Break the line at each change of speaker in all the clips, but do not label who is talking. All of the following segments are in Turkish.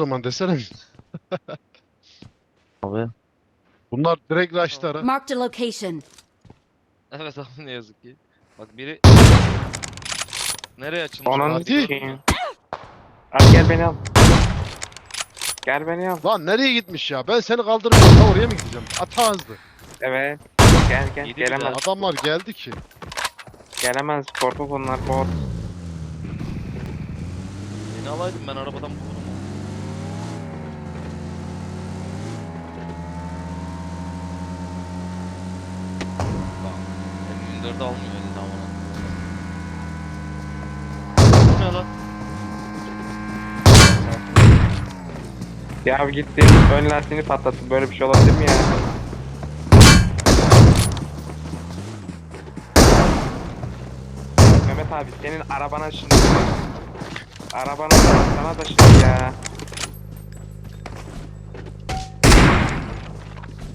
zaman desene.
Abi.
Bunlar direkt rush'lara.
Marked a location.
Evet abi ne yazık ki. Bak biri... Nereye açılmış? Gördün
için.
mü?
Abi gel beni al. Gel beni al.
Lan nereye gitmiş ya? Ben seni kaldırmayayım. Ta oraya mı gideceğim? Ata hızlı.
Evet. Gel gel.
Yedi
Gelemez.
Adamlar geldi ki.
Gelemez. Korkak onlar bot.
Beni alaydın ben arabadan bulurum M24'ü almıyor elinde. Bu ne lan?
Ya abi gitti. Ön lastiğini patlattı. Böyle bir şey olabilir mi ya? Mehmet abi senin arabana şimdi. Arabana da sana da şimdi ya.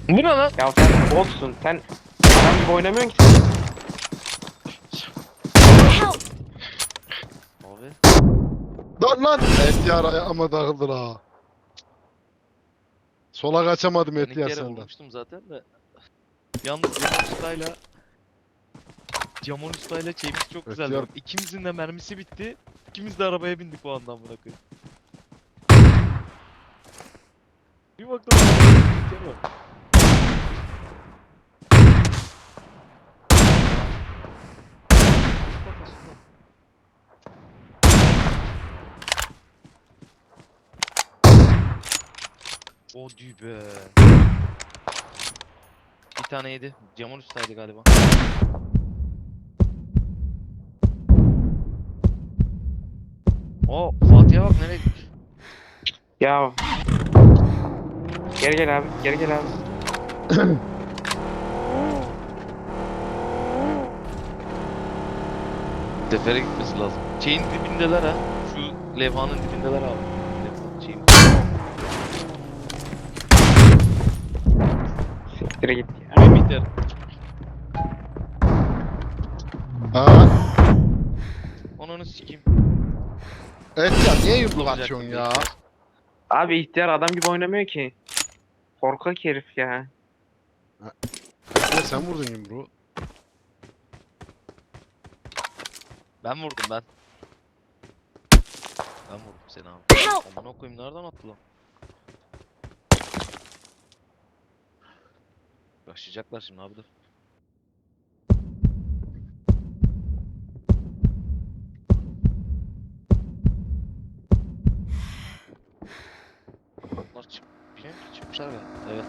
Bu ne lan?
Ya sen botsun. Sen adam gibi oynamıyorsun ki. sen.
Help!
Abi.
Lan lan. Etiyar ama takıldı la. Sola kaçamadım Etiyar senden.
vurmuştum zaten de. Yalnız Camon Usta'yla Camon Usta'yla şeyimiz çok güzeldi.
yar-
Bak, İkimizin de mermisi bitti. İkimiz de arabaya bindik o andan bırakın. Bir baktım. İlker var. O dübe. Bir tane yedi. Camon üstteydi galiba. O Fatih'e bak nereye gitmiş?
Ya. Geri gel abi. Geri gel abi.
Sefere gitmesi lazım. Şeyin dibindeler ha. Şu levhanın dibindeler abi. Levha- Şeyin.
Siktir git ya.
Mı ihtiyar?
Ha?
Sikeyim.
Etiyar niye yumruk atıyorsun ya?
Abi ihtiyar adam gibi oynamıyor ki. Korkak herif ya.
Etiyar sen vurdun yumruğu.
Ben vurdum ben. Ben vurdum seni abi. Aman okuyayım nereden attı lan? Başlayacaklar şimdi abi dur. Bunlar çık... Bilmiyorum ki çıkmışlar ya. Evet.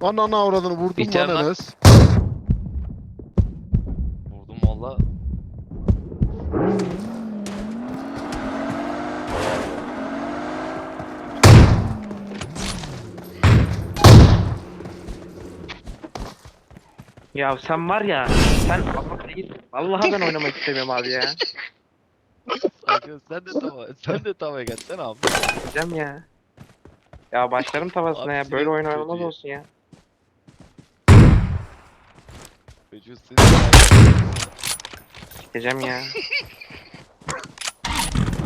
Ananı avradını vurdum
İhtiyar
lan
lan.
Enes.
Vurdum valla.
Ya sen var ya. Sen Vallahi ben oynamak istemiyorum abi ya.
Sen de tava, sen de tavaya gelsene abi.
Gideceğim ya. Ya başlarım tavasına
Abi
ya.
sinir
Böyle oyun
çocuğu
oynanmaz
ya.
olsun ya.
Çocuğu seni
Gideceğim ya.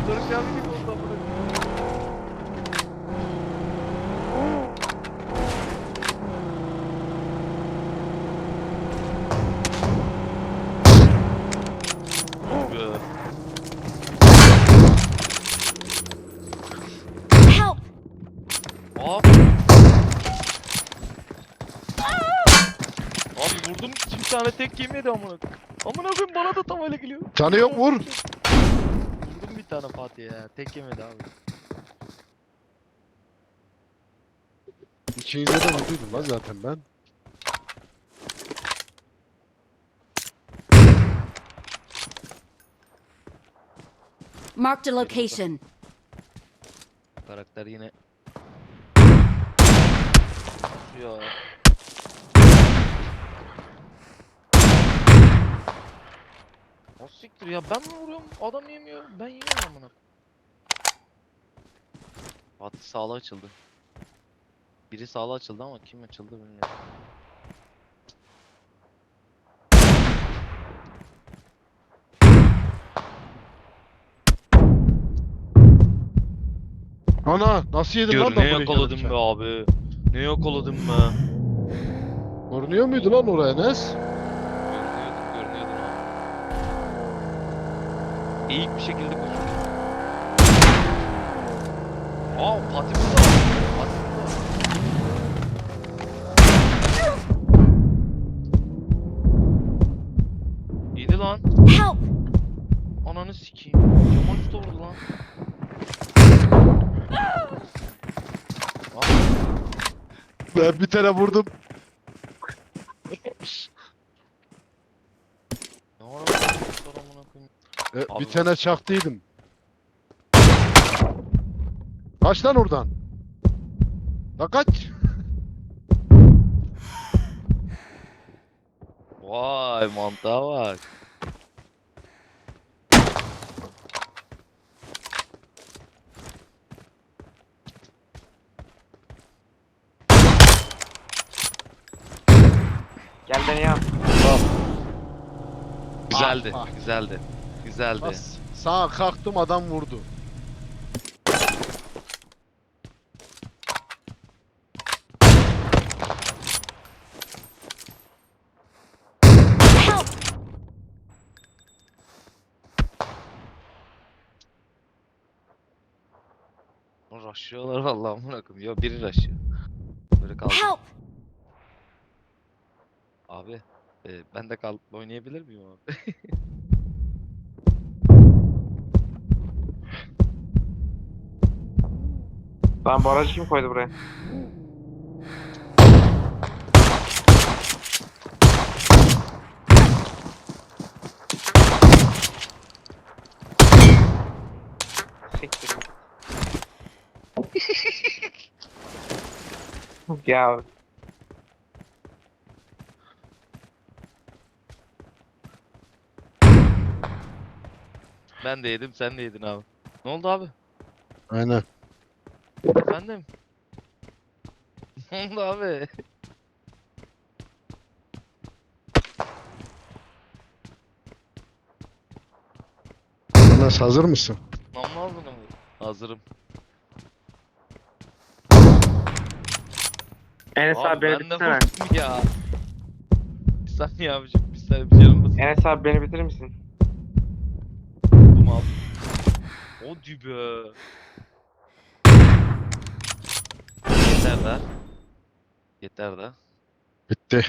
Doruk abi gibi oldu amına.
Help!
Abi. Abi vurdum iki tane tek yemedi amına. Amına koyayım bana da tavayla geliyor.
Canı yok vur.
Vurdum bir tane Fatih'e ya. Tek yemedi abi.
İkinize de vurduydum lan zaten ben.
Marked a location.
Karakter yine. Ya. Siktir ya ben mi vuruyorum adam yemiyor ben yiyorum amına. Fatih sağlı açıldı. Biri sağlı açıldı ama kim açıldı bilmiyorum.
Ana nasıl yedin
Gör
lan
ne
burayı
yakaladım be abi. Ne yakaladım be.
Görünüyor muydu lan oraya Enes?
Eğik bir şekilde koşuyor. Aa Fatih burada. Fatih burada. İyiydi lan.
Help!
Ananı sikeyim. Camon üstü vurdu lan.
Ben bir tane vurdum.
ne var lan? Sonra amına koyayım.
E, bir
bak-
tane çaktıydım. Kaç lan oradan. La kaç.
Vay mantığa bak.
Gel beni al.
Güzeldi.
Ah, ah.
Güzeldi. Güzeldi.
Bas. Sağa kalktım adam vurdu.
Rushlıyorlar vallahi amına koyayım. Ya biri rushlıyor. Böyle kaldı.
Help!
Abi e, ben de kalkıp oynayabilir miyim abi?
Lan bu aracı kim koydu buraya? Siktir. ya
Ben de yedim sen de yedin abi. Ne oldu abi?
Aynen.
Efendim? Ne oldu abi?
Enes hazır mısın?
Namlu aldın mı? Hazırım.
Enes abi, beni
ben de
bitirsene.
vurdum ya. Bir saniye abicim bir saniye bir canım basın.
Enes abi beni bitirir misin?
Vurdum abi. O dübe. Yeter de. Yeter de.
Bitti.